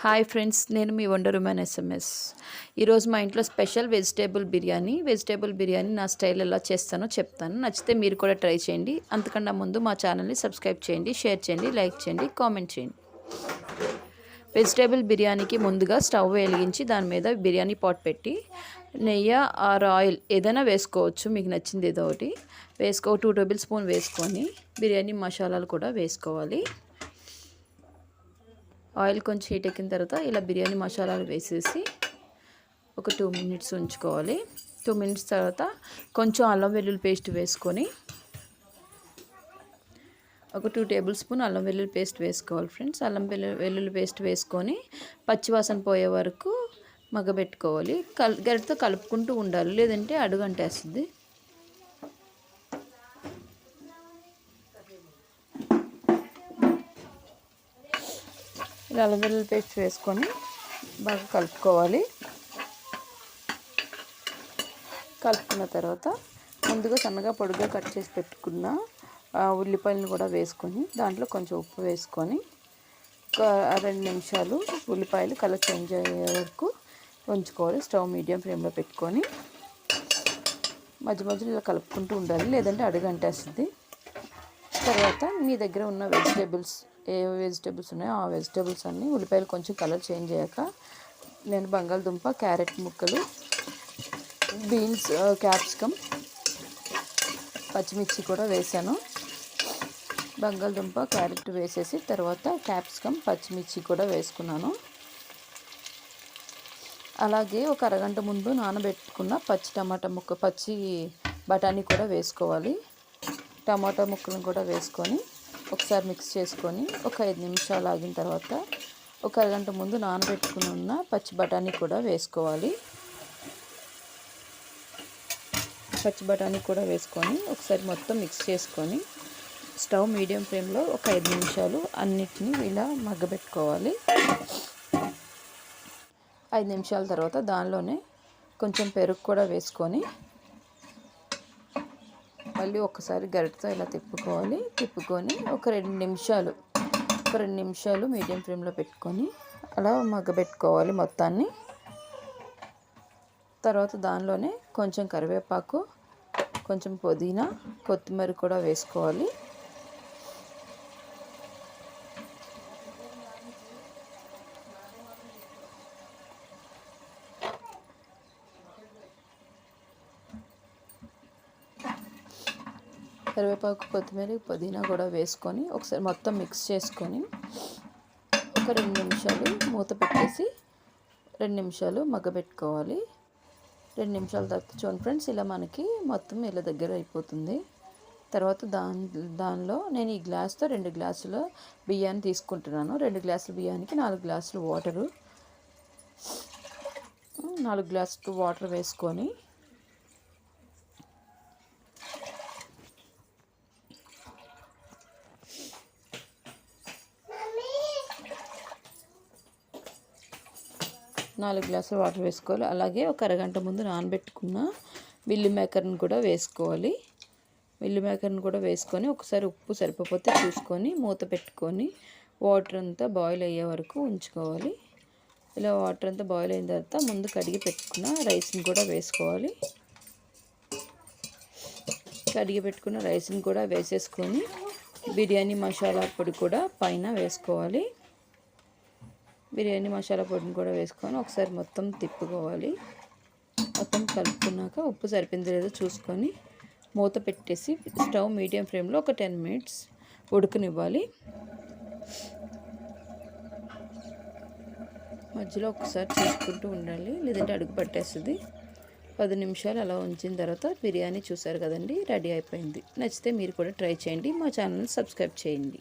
Hi friends నేను మీ wonder women SMS ఈరోజు మా ఇంట్లో special vegetable biryani vegetable biryani నా స్టైల్ ఎలా చేస్తానో చెప్తాను. నచ్చితే మీరు కూడా ట్రై చేయండి. అంతకన్నా ముందు మా ఛానల్ని సబ్స్క్రైబ్ చేయండి షేర్ చేయండి లైక్ చేయండి కామెంట్ చేయండి. వెజిటేబుల్ బిర్యానీకి ముందుగా స్టవ్ వెలిగించి దాని మీద బిర్యానీ పాట్ పెట్టి నెయ్యి ఆర్ ఆయిల్ ఏదైనా వేసుకోవచ్చు మీకు నచ్చింది ఏదో ఒకటి. వేసుకో టూ టేబుల్ స్పూన్ వేసుకొని బిర్యానీ మసాలాలు కూడా వేసుకోవాలి. ఆయిల్ కొంచెం హీట్ ఎక్కిన తర్వాత ఇలా బిర్యానీ మసాలాలు వేసేసి ఒక టూ మినిట్స్ ఉంచుకోవాలి. టూ మినిట్స్ తర్వాత కొంచెం అల్లం వెల్లుల్లి పేస్ట్ వేసుకొని ఒక టూ టేబుల్ స్పూన్ అల్లం వెల్లుల్లి పేస్ట్ వేసుకోవాలి ఫ్రెండ్స్. అల్లం వెల్లుల్లి వెల్లుల్లి పేస్ట్ వేసుకొని పచ్చివాసన పోయే వరకు మగ్గబెట్టుకోవాలి. కల్ గరిటతో కలుపుకుంటూ ఉండాలి. లేదంటే అడుగంటేస్తుంది. ఇలా అల్లం పేస్ట్ వేసుకొని బాగా కలుపుకోవాలి. కలుపుకున్న తర్వాత ముందుగా సన్నగా పొడిగా కట్ చేసి పెట్టుకున్న ఉల్లిపాయలను కూడా వేసుకొని దాంట్లో కొంచెం ఉప్పు వేసుకొని ఒక రెండు నిమిషాలు ఉల్లిపాయలు కలర్ చేంజ్ అయ్యే వరకు ఉంచుకోవాలి. స్టవ్ మీడియం ఫ్లేమ్లో పెట్టుకొని మధ్య మధ్యలో ఇలా కలుపుకుంటూ ఉండాలి. లేదంటే అడుగంటేస్తుంది. తర్వాత మీ దగ్గర ఉన్న వెజిటేబుల్స్ ఏ వెజిటేబుల్స్ ఉన్నాయో ఆ వెజిటేబుల్స్ అన్నీ ఉల్లిపాయలు కొంచెం కలర్ చేంజ్ అయ్యాక నేను బంగాళదుంప క్యారెట్ ముక్కలు బీన్స్ క్యాప్సికమ్ పచ్చిమిర్చి కూడా వేసాను. బంగాళదుంప క్యారెట్ వేసేసి తర్వాత క్యాప్సికమ్ పచ్చిమిర్చి కూడా వేసుకున్నాను. అలాగే ఒక అరగంట ముందు నానబెట్టుకున్న పచ్చి టమాటా ముక్క పచ్చి బఠానీ కూడా వేసుకోవాలి. టమాటా ముక్కలను కూడా వేసుకొని ఒకసారి మిక్స్ చేసుకొని ఒక ఐదు నిమిషాలు ఆగిన తర్వాత ఒక అరగంట ముందు నానబెట్టుకుని ఉన్న పచ్చి బఠానీ కూడా వేసుకోవాలి. పచ్చి బఠానీ కూడా వేసుకొని ఒకసారి మొత్తం మిక్స్ చేసుకొని స్టవ్ మీడియం ఫ్లేమ్లో ఒక ఐదు నిమిషాలు అన్నిటినీ ఇలా మగ్గబెట్టుకోవాలి. ఐదు నిమిషాల తర్వాత దానిలోనే కొంచెం పెరుగు కూడా వేసుకొని మళ్ళీ ఒకసారి గరిటతో ఇలా తిప్పుకోవాలి. తిప్పుకొని ఒక రెండు నిమిషాలు ఒక రెండు నిమిషాలు మీడియం ఫ్లేమ్లో పెట్టుకొని అలా మగ్గబెట్టుకోవాలి మొత్తాన్ని. తర్వాత దానిలోనే కొంచెం కరివేపాకు కొంచెం పుదీనా కొత్తిమీర కూడా వేసుకోవాలి. కరివేపాకు కొత్తిమీర పుదీనా కూడా వేసుకొని ఒకసారి మొత్తం మిక్స్ చేసుకొని ఒక రెండు నిమిషాలు మూత పెట్టేసి రెండు నిమిషాలు మగ్గబెట్టుకోవాలి. రెండు నిమిషాల తర్వాత చూడండి ఫ్రెండ్స్ ఇలా మనకి మొత్తం ఇలా దగ్గర అయిపోతుంది. తర్వాత దాని దానిలో నేను ఈ గ్లాస్తో రెండు గ్లాసుల బియ్యాన్ని తీసుకుంటున్నాను. రెండు గ్లాసుల బియ్యానికి నాలుగు గ్లాసులు వాటరు. నాలుగు గ్లాసులు వాటర్ వేసుకొని నాలుగు గ్లాసులు వాటర్ వేసుకోవాలి. అలాగే ఒక అరగంట ముందు నానబెట్టుకున్న మిల్లి మేకర్ని కూడా వేసుకోవాలి. మిల్లి మేకర్ని కూడా వేసుకొని ఒకసారి ఉప్పు సరిపోతే చూసుకొని మూత పెట్టుకొని వాటర్ అంతా బాయిల్ అయ్యే వరకు ఉంచుకోవాలి. ఇలా వాటర్ అంతా బాయిల్ అయిన తర్వాత ముందు కడిగి పెట్టుకున్న రైస్ని కూడా వేసుకోవాలి. కడిగి పెట్టుకున్న రైస్ని కూడా వేసేసుకొని బిర్యానీ మసాలా పొడి కూడా పైన వేసుకోవాలి. బిర్యానీ మసాలా పొడిని కూడా వేసుకొని ఒకసారి మొత్తం తిప్పుకోవాలి. మొత్తం కలుపుకున్నాక ఉప్పు సరిపోయింది లేదో చూసుకొని మూత పెట్టేసి స్టవ్ మీడియం ఫ్లేమ్లో ఒక టెన్ మినిట్స్ ఉడకనివ్వాలి. మధ్యలో ఒకసారి చూసుకుంటూ ఉండాలి. లేదంటే అడుగు పట్టేస్తుంది. పది నిమిషాలు అలా ఉంచిన తర్వాత బిర్యానీ చూసారు కదండి రెడీ అయిపోయింది. నచ్చితే మీరు కూడా ట్రై చేయండి. మా ఛానల్ని సబ్స్క్రైబ్ చేయండి.